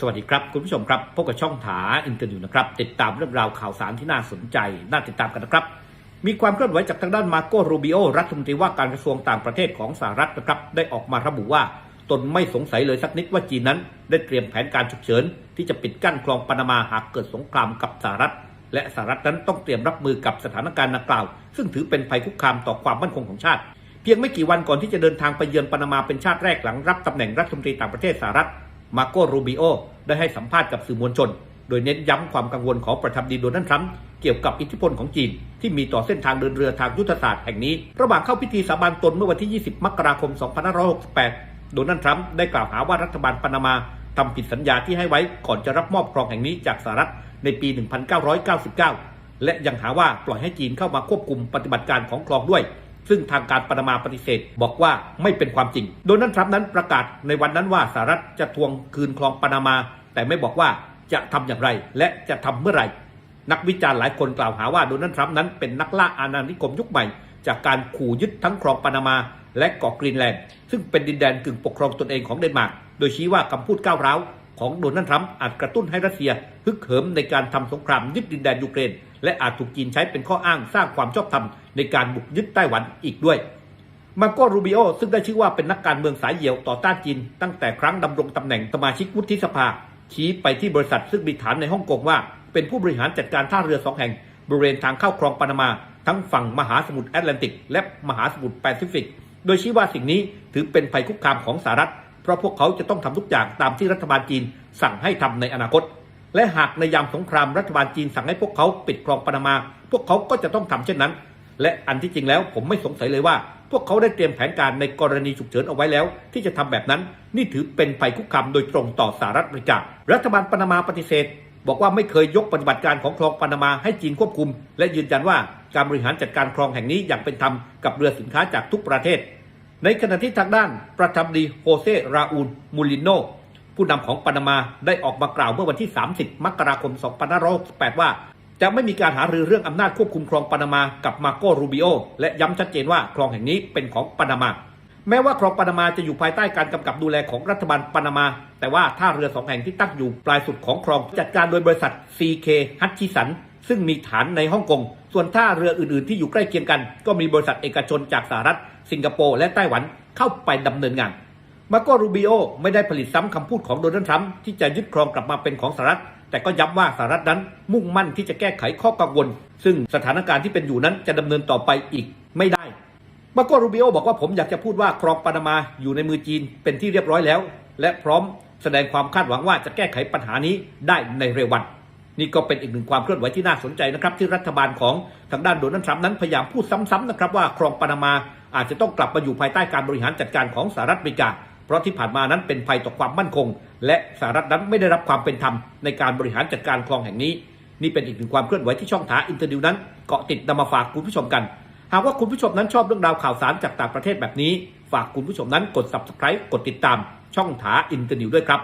สวัสดีครับ คุณผู้ชมครับพบกับช่องถาอินเตอร์นิวนะครับ ติดตามเรื่องราวข่าวสารที่น่าสนใจ น่าติดตามกันนะครับ มีความเคลื่อนไหวจากทางด้านมาโกโรบิโอรัฐมนตรีว่าการกระทรวงต่างประเทศของสหรัฐนะครับ ได้ออกมาระบุว่าตนไม่สงสัยเลยสักนิดว่าจีนนั้น ได้เตรียมแผนการฉุกเฉิน ที่จะปิดกั้นคลองปานามาหากเกิดสงครามกับสหรัฐ และสหรัฐนั้นต้องเตรียมรับมือกับสถานการณ์ดังกล่าว ซึ่งถือเป็นภัยคุกคามต่อความมั่นคงของชาติ เพียงไม่กี่วันก่อนที่จะเดินทางไปเยือนปานามาเป็นชาติแรกหลังรับตำแหน่งรัฐมนตรีต่างประเทศสหรัฐ มาโกรูบิโอได้ให้สัมภาษณ์กับสื่อมวลชน โดยเน้นย้ำความกังวลของประธานาธิบดีโดนัลด์ทรัมป์เกี่ยวกับอิทธิพลของจีน ที่มีต่อเส้นทางเดินเรือทางยุทธศาสตร์แห่งนี้ ระหว่างเข้าพิธีสาบานตนเมื่อวันที่ 20 มกราคม 2568 โดนัลด์ทรัมป์ได้กล่าวหาว่ารัฐบาลปานามาทำผิดสัญญาที่ให้ไว้ก่อนจะรับมอบครองแห่งนี้จากสหรัฐในปี 1999 และยังหาว่าปล่อยให้จีนเข้ามาควบคุมปฏิบัติการของคลองด้วย ซึ่งทางการปานามาปฏิเสธ บอกว่าไม่เป็นความจริง โดนัลด์ทรัมป์นั้นประกาศในวันนั้นว่าสหรัฐจะทวงคืนคลองปานามา แต่ไม่บอกว่าจะทำอย่างไร และจะทำเมื่อไหร่ นักวิจารณ์หลายคนกล่าวหาว่าโดนัลด์ทรัมป์นั้นเป็นนักล่าอาณานิคมยุคใหม่ จากการขู่ยึดทั้งคลองปานามาและเกาะกรีนแลนด์ซึ่งเป็นดินแดนกึ่งปกครองตนเองของเดนมาร์กโดยชี้ว่าคำพูดก้าวร้าว ของโดนัลด์ทรัมป์อาจกระตุ้นให้รัสเซียฮึกเหิมในการทำสงครามยึดดินแดนยูเครน และอาจถูกจีนใช้เป็นข้ออ้างสร้างความชอบธรรมในการบุกยึดไต้หวันอีกด้วยมาโกรูบิโอซึ่งได้ชื่อว่าเป็นนักการเมืองสายเหี่ยวต่อต้านจีน ตั้งแต่ครั้งดำรงตำแหน่งสมาชิกวุฒิสภา ชี้ไปที่บริษัทซึ่งมีฐานในฮ่องกงว่า เป็นผู้บริหารจัดการท่าเรือสองแห่ง บริเวณทางเข้าคลองปานามา ทั้งฝั่งมหาสมุทรแอตแลนติก และมหาสมุทรแปซิฟิก โดยชี้ว่าสิ่งนี้ถือเป็นภัยคุกคามของสหรัฐ เพราะพวกเขาจะต้องทำทุกอย่างตามที่รัฐบาลจีนสั่งให้ทำในอนาคต และหากในยามสงครามรัฐบาลจีนสั่งให้พวกเขาปิดคลองปานามา พวกเขาก็จะต้องทำเช่นนั้น และอันที่จริงแล้วผมไม่สงสัยเลยว่า พวกเขาได้เตรียมแผนการในกรณีฉุกเฉินเอาไว้แล้ว ที่จะทำแบบนั้น นี่ถือเป็นภัยคุกคามโดยตรงต่อสหรัฐอเมริการัฐบาลปานามาปฏิเสธบอกว่าไม่เคยยกปฏิบัติการของคลองปานามาให้จีนควบคุม และยืนยันว่าการบริหารจัดการคลองแห่งนี้อย่างเป็นธรรมกับเรือสินค้าจากทุกประเทศ ในขณะที่ทางด้านประธานาธิบดีโฮเซราอูลมูลิโนผู้นำของปานามาได้ออกมากล่าวเมื่อวันที่ 30 มกราคม 2568 ว่า จะไม่มีการหารือเรื่องอำนาจควบคุมคลองปานามากับมาโกรูบิโอและย้ำชัดเจนว่าคลองแห่งนี้เป็นของปานามา แม้ว่าคลองปานามาจะอยู่ภายใต้การกำกับดูแลของรัฐบาลปานามา แต่ว่าท่าเรือสองแห่งที่ตั้งอยู่ปลายสุดของคลองจัดการโดยบริษัท CK ฮัตชิสัน ซึ่งมีฐานในฮ่องกง ส่วนท่าเรืออื่นๆ ที่อยู่ใกล้เคียงกัน ก็มีบริษัทเอกชนจากสหรัฐ สิงคโปร์ และไต้หวันเข้าไปดำเนินงาน มาโกรูบิโอไม่ได้ผลิตซ้ำคำพูดของโดนัลด์ทรัมป์ที่จะยึดครองกลับมาเป็นของสหรัฐ แต่ก็ย้ำว่าสหรัฐนั้นมุ่งมั่นที่จะแก้ไขข้อกังวล ซึ่งสถานการณ์ที่เป็นอยู่นั้นจะดำเนินต่อไปอีกไม่ได้ มาโกรูบิโอบอกว่าผมอยากจะพูดว่าคลองปานามาอยู่ในมือจีนเป็นที่เรียบร้อยแล้ว และพร้อมแสดงความคาดหวังว่าจะแก้ไขปัญหานี้ได้ในเร็ววัน นี่ก็เป็นอีกหนึ่งความเคลื่อนไหวที่น่าสนใจนะครับ ที่รัฐบาลของทางด้านโดนัลด์ทรัมป์นั้นพยายามพูดซ้ำๆนะครับว่าคลองปานามาอาจจะต้องกลับมาอยู่ภายใต้การบริหารจัดการของสหรัฐอเมริกา เพราะที่ผ่านมานั้นเป็นภัยต่อความมั่นคง และสหรัฐนั้นไม่ได้รับความเป็นธรรมในการบริหารจัดการคลองแห่งนี้ นี่เป็นอีกหนึ่งความเคลื่อนไหวที่ช่องถาอินเตอร์ดิวนั้นเกาะติดนำมาฝากคุณผู้ชมกัน หากว่าคุณผู้ชมนั้นชอบเรื่องราวข่าวสารจากต่างประเทศแบบนี้ ฝากคุณผู้ชมนั้นกด subscribe กดติดตามช่องถาอินเตอร์ดิวด้วยครับ